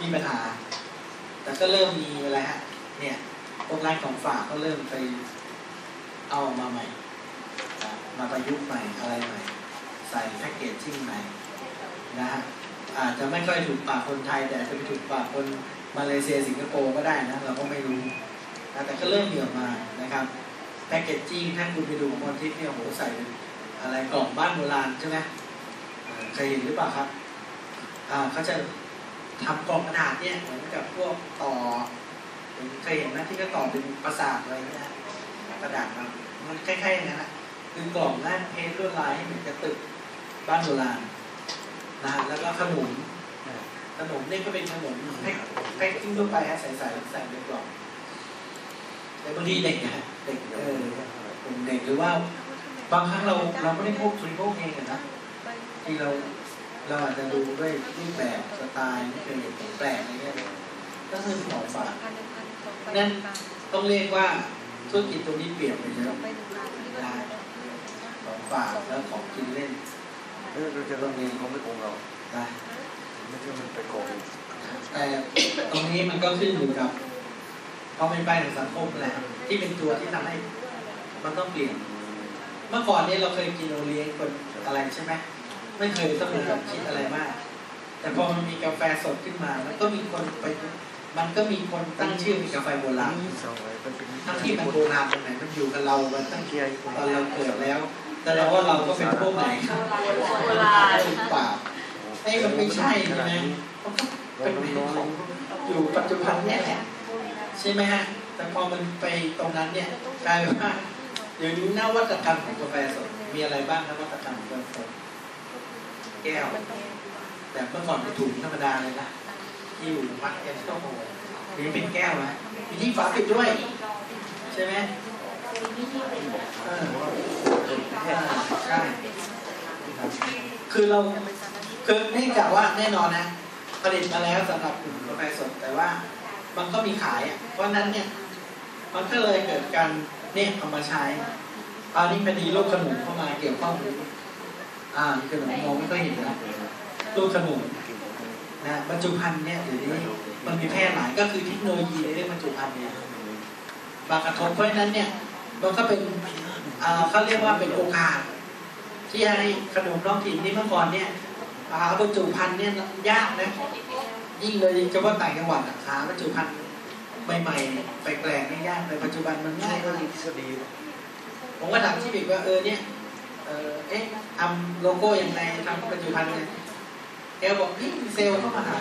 มีปัญหา แต่ก็เริ่มมีอะไรฮะ เนี่ยพวกร้านของฝากก็เริ่มไปเอามาใหม่ มาประยุกต์ใหม่อะไรใหม่ ใส่แพ็กเกจจิ้งใหม่นะฮะอาจจะไม่ค่อยถูกปากคนไทย แต่อาจจะไปถูกปากคนมาเลเซียสิงคโปร์ก็ได้นะ เราก็ไม่รู้นะแต่ก็เริ่มเหยื่อมานะครับแพ็กเกจจิ้งถ้าคุณไปดูของคนทิพย์เนี่ยโหใส่อะไรกล่องบ้านโบราณใช่ไหมเคยเห็นหรือเปล่าครับอ่าเขาจะ ทำกล่องกระดาษเนี่ยเหมือนกับพวกต่อเคยเห็นไหมที่เขาต่อเป็นประสาทอะไรเงี้ยกระดาษมามันคล้ายๆอย่างนั้นแหละคือกล่องนั่นเพ้นท์ลวดลายให้เหมือนกับตึกบ้านโบราณนะฮะแล้วก็ขนมขนมนี่ก็เป็นขนมแพ็คทิ้งทั่วไปฮะใส่ใส่ใส่ในกล่องแต่บางทีเด็กนะเด็กเออกลุ่มเด็กหรือว่า บางครั้งเราเราไม่ได้พกบริโภคเองนะที่เรา เราอาจจะดูด้วยรูปแบบสไตล์ไม่เคยเห็นของแปลกอะไรเงี้ยก็คือของฝากนั่นต้องเรียกว่าธุรกิจตรงนี้เปลี่ยนไปเยอะของฝากแล้วของกินเล่นเออเราจะต้องเรียนเขาไม่โกงเรานะไม่ใช่มันไปโกงแต่ตรงนี้มันก็ขึ้นอยู่กับความเป็นไปของสังคมแหละที่เป็นตัวที่ทำให้มันต้องเปลี่ยน เมื่อก่อนเนี้เราเคยกินโอเลี้ยงคนอะไรใช่ไหม ไม่เคยต้องแบบคิดอะไรมาก แต่พอมันมีกาแฟสดขึ้นมา มันก็มีคนไป มันก็มีคนตั้งชื่อเป็นกาแฟโบราณทั้งที่มันโบราณตรงไหนมันอยู่กับเรามันตั้งเียตอนเราเกิดแล้ว แต่เราว่าเราก็เป็นพวกไหนโบราณหรือเปล่าไอ้มันไม่ใช่ใช่ไหมมันก็เป็นของอยู่ปัจจุบันเนี่ยแหละใช่ไหมฮะแต่พอมันไปตรงนั้นเนี่ยกลายเป็นว่าเดี๋ยวนี้นวัตกรรมของกาแฟสดมีอะไรบ้างนวัตกรรมของกาแฟสด ก้ว แต่เมื่อก่อนเป็นถุงธรรมดาเลยนะที่อยู่มัดกันก็โหนี่เป็นแก้วนะมีที่ฝาปิดด้วย ใช่ไหมใช่คือเราคือเนื่องจากว่าแน่นอนนะผลิตมาแล้วสำหรับกลุ่มกาแฟสดแต่ว่ามันก็มีขายอะเพราะนั้นเนี่ยมันก็เลยเกิดการเนี่ยเอามาใช้ตอนนี้พอดีลูกขนุนเข้ามาเกี่ยวข้อง อ่ามีขนมมองไม่ค่อยเห็นนะลูกขนุนนะบรรจุภัณฑ์เนี่ยเดี๋ยวนี้มันมีแพร่หลายก็คือเทคโนโลยีในเรื่องบรรจุภัณฑ์เนี่ยมากระทบเพราะฉะนั้นเนี่ยมันก็เป็นอ่าเขาเรียกว่าเป็นโอกาส ที่ให้ขนมท้องถิ่นนี่เมื่อก่อนเนี่ยหาบรรจุภัณฑ์เนี่ยยากนะยิ่งเลยเฉพาะต่างจังหวัดอะหาบรรจุภัณฑ์ใหม่ๆแปลกๆนี่ยากเลยปัจจุบันมันใช่ง่ายก็มากมีทฤษฎีผมก็ถามที่บิ๊กว่าเออเนี่ย เออเอ๊ะทำโลโก้ยังไงทำบรรจุภัณฑ์ยังไงแกบอกนี่มีเซลล์เข้ามาหา